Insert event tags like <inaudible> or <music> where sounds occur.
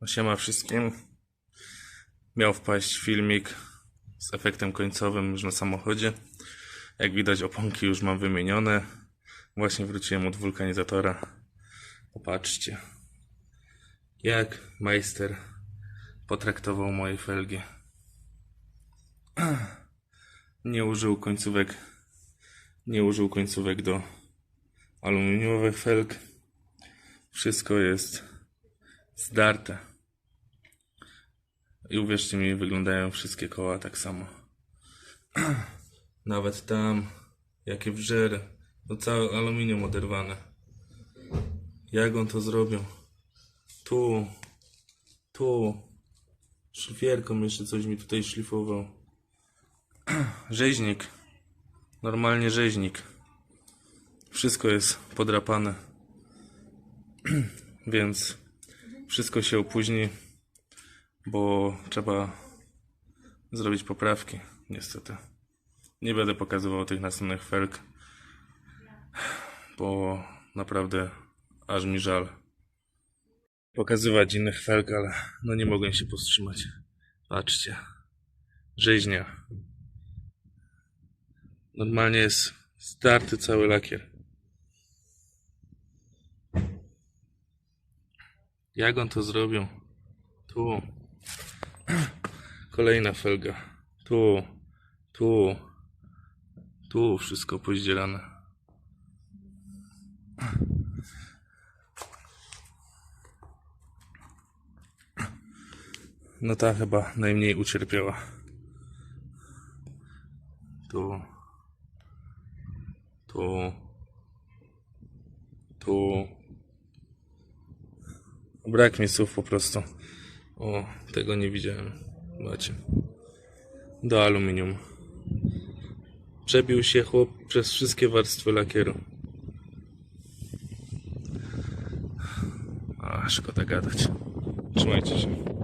No Siema wszystkim. Miał wpaść filmik z efektem końcowym już na samochodzie. Jak widać oponki już mam wymienione. Właśnie wróciłem od wulkanizatora. Popatrzcie. Jak majster potraktował moje felgi. <clears throat> Nie użył końcówek. Nie użył końcówek do aluminiowych felg. Wszystko jest zdarte. I uwierzcie mi, wyglądają wszystkie koła tak samo. <clears throat> Nawet tam, jakie wrzery. No całe aluminium oderwane. Jak on to zrobił? Tu, tu. Szlifierką jeszcze coś mi tutaj szlifował. <clears throat> Rzeźnik. Normalnie rzeźnik. Wszystko jest podrapane. <clears throat> Więc wszystko się opóźni, bo trzeba zrobić poprawki, niestety. Nie będę pokazywał tych następnych felg, bo naprawdę aż mi żal pokazywać innych felg, ale no nie mogłem się powstrzymać. Patrzcie. Rzeźnia. Normalnie jest starty cały lakier. Jak on to zrobił? Tu. Kolejna felga. Tu. Tu. Tu wszystko pozdzielane. No ta chyba najmniej ucierpiała. Tu. Tu. Tu. Brak mi słów po prostu. O, tego nie widziałem. Macie. Do aluminium. Przebił się chłop przez wszystkie warstwy lakieru. A, szkoda gadać. Trzymajcie się.